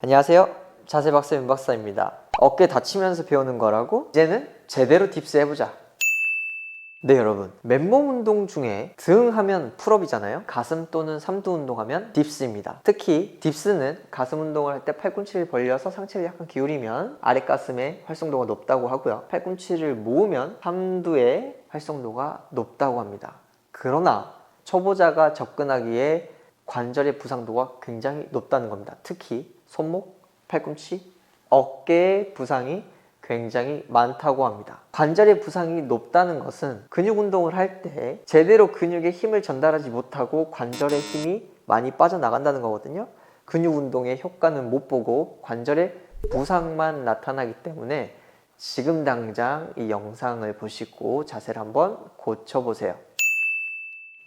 안녕하세요. 자세 박사 윤 박사입니다. 어깨 다치면서 배우는 거라고 이제는 제대로 딥스 해보자. 네 여러분 맨몸 운동 중에 등 하면 풀업이잖아요 가슴 또는 삼두 운동하면 딥스입니다 특히 딥스는 가슴 운동을 할 때 팔꿈치를 벌려서 상체를 약간 기울이면 아랫가슴의 활성도가 높다고 하고요 팔꿈치를 모으면 삼두의 활성도가 높다고 합니다 그러나 초보자가 접근하기에 관절의 부상도가 굉장히 높다는 겁니다 특히 손목, 팔꿈치, 어깨의 부상이 굉장히 많다고 합니다. 관절의 부상이 높다는 것은 근육 운동을 할 때 제대로 근육에 힘을 전달하지 못하고 관절의 힘이 많이 빠져나간다는 거거든요. 근육 운동의 효과는 못 보고 관절의 부상만 나타나기 때문에 지금 당장 이 영상을 보시고 자세를 한번 고쳐보세요.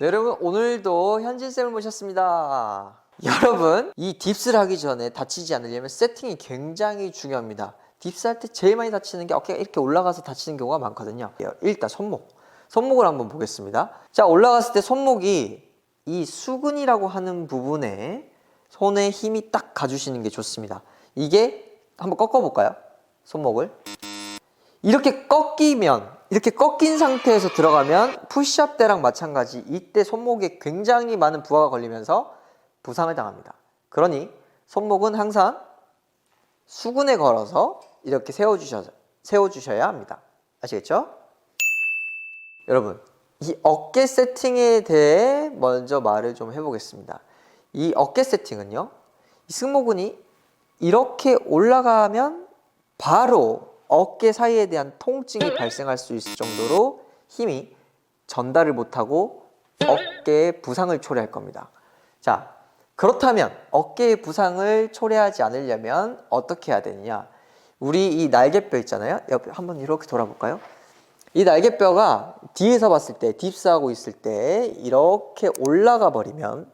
네, 여러분 오늘도 현진쌤을 모셨습니다. 여러분 이 딥스를 하기 전에 다치지 않으려면 세팅이 굉장히 중요합니다. 딥스 할 때 제일 많이 다치는 게 어깨가 이렇게 올라가서 다치는 경우가 많거든요. 일단 손목. 손목을 한번 보겠습니다. 자 올라갔을 때 손목이 이 수근이라고 하는 부분에 손에 힘이 딱 가주시는 게 좋습니다. 이게 한번 꺾어볼까요? 손목을. 이렇게 꺾이면 이렇게 꺾인 상태에서 들어가면 푸시업 때랑 마찬가지 이때 손목에 굉장히 많은 부하가 걸리면서 부상을 당합니다. 그러니 손목은 항상 수근에 걸어서 이렇게 세워주셔, 세워주셔야 합니다. 아시겠죠? 여러분, 이 어깨 세팅에 대해 먼저 말을 좀 해보겠습니다. 이 어깨 세팅은요, 이 승모근이 이렇게 올라가면 바로 어깨 사이에 대한 통증이 발생할 수 있을 정도로 힘이 전달을 못하고 어깨에 부상을 초래할 겁니다. 자, 그렇다면 어깨의 부상을 초래하지 않으려면 어떻게 해야 되느냐? 우리 이 날개뼈 있잖아요. 옆에 한번 이렇게 돌아볼까요? 이 날개뼈가 뒤에서 봤을 때 딥스하고 있을 때 이렇게 올라가 버리면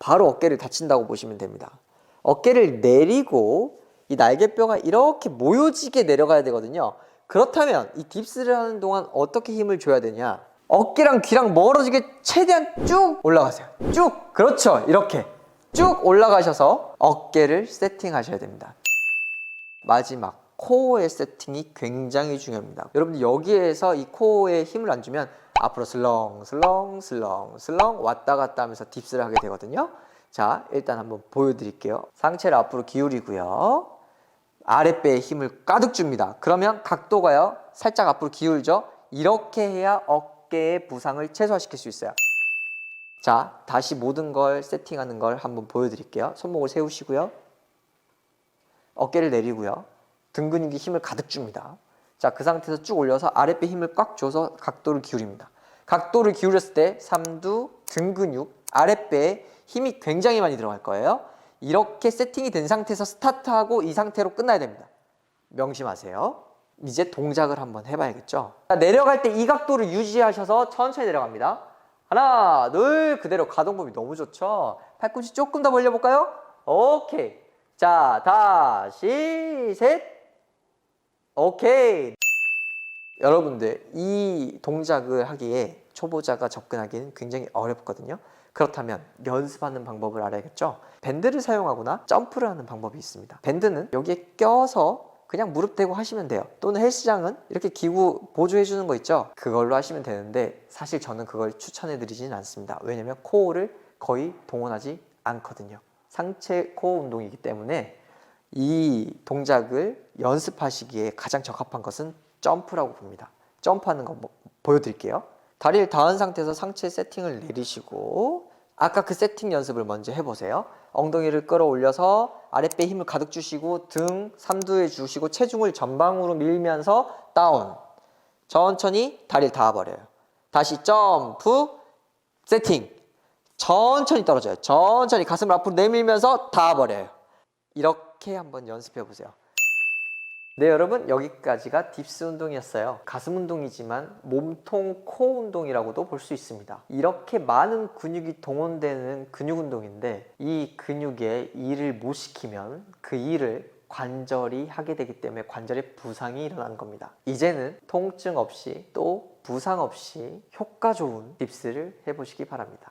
바로 어깨를 다친다고 보시면 됩니다. 어깨를 내리고 이 날개뼈가 이렇게 모여지게 내려가야 되거든요. 그렇다면 이 딥스를 하는 동안 어떻게 힘을 줘야 되냐? 어깨랑 귀랑 멀어지게 최대한 쭉 올라가세요. 쭉! 그렇죠. 이렇게. 쭉 올라가셔서 어깨를 세팅하셔야 됩니다. 마지막 코어의 세팅이 굉장히 중요합니다. 여러분들 여기에서 이 코어에 힘을 안 주면 앞으로 슬렁 슬렁 슬렁 슬렁 왔다 갔다 하면서 딥스를 하게 되거든요. 자, 일단 한번 보여드릴게요. 상체를 앞으로 기울이고요. 아랫배에 힘을 가득 줍니다. 그러면 각도가요, 살짝 앞으로 기울죠? 이렇게 해야 어깨의 부상을 최소화시킬 수 있어요. 자, 다시 모든 걸 세팅하는 걸 한번 보여드릴게요. 손목을 세우시고요. 어깨를 내리고요. 등 근육에 힘을 가득 줍니다. 자, 그 상태에서 쭉 올려서 아랫배 힘을 꽉 줘서 각도를 기울입니다. 각도를 기울였을 때 삼두, 등 근육, 아랫배에 힘이 굉장히 많이 들어갈 거예요. 이렇게 세팅이 된 상태에서 스타트하고 이 상태로 끝나야 됩니다. 명심하세요. 이제 동작을 한번 해봐야겠죠. 자, 내려갈 때 이 각도를 유지하셔서 천천히 내려갑니다. 하나, 둘, 그대로 가동범위 너무 좋죠. 팔꿈치 조금 더 벌려볼까요? 오케이. 자, 다시 셋. 오케이. 여러분들 이 동작을 하기에 초보자가 접근하기는 굉장히 어렵거든요. 그렇다면 연습하는 방법을 알아야겠죠. 밴드를 사용하거나 점프를 하는 방법이 있습니다. 밴드는 여기에 껴서 그냥 무릎 대고 하시면 돼요. 또는 헬스장은 이렇게 기구 보조해 주는 거 있죠. 그걸로 하시면 되는데 사실 저는 그걸 추천해 드리지는 않습니다. 왜냐면 코어를 거의 동원하지 않거든요. 상체 코어 운동이기 때문에 이 동작을 연습하시기에 가장 적합한 것은 점프라고 봅니다. 점프하는 거 뭐- 보여드릴게요. 다리를 닿은 상태에서 상체 세팅을 내리시고 아까 그 세팅 연습을 먼저 해보세요. 엉덩이를 끌어올려서 아랫배 힘을 가득 주시고 등 삼두에 주시고 체중을 전방으로 밀면서 다운. 천천히 다리를 닿아버려요. 다시 점프 세팅. 천천히 떨어져요. 천천히 가슴을 앞으로 내밀면서 닿아버려요. 이렇게 한번 연습해 보세요. 네 여러분 여기까지가 딥스 운동이었어요. 가슴 운동이지만 몸통 코 운동이라고도 볼 수 있습니다. 이렇게 많은 근육이 동원되는 근육 운동인데 이 근육에 일을 못 시키면 그 일을 관절이 하게 되기 때문에 관절의 부상이 일어나는 겁니다. 이제는 통증 없이 또 부상 없이 효과 좋은 딥스를 해보시기 바랍니다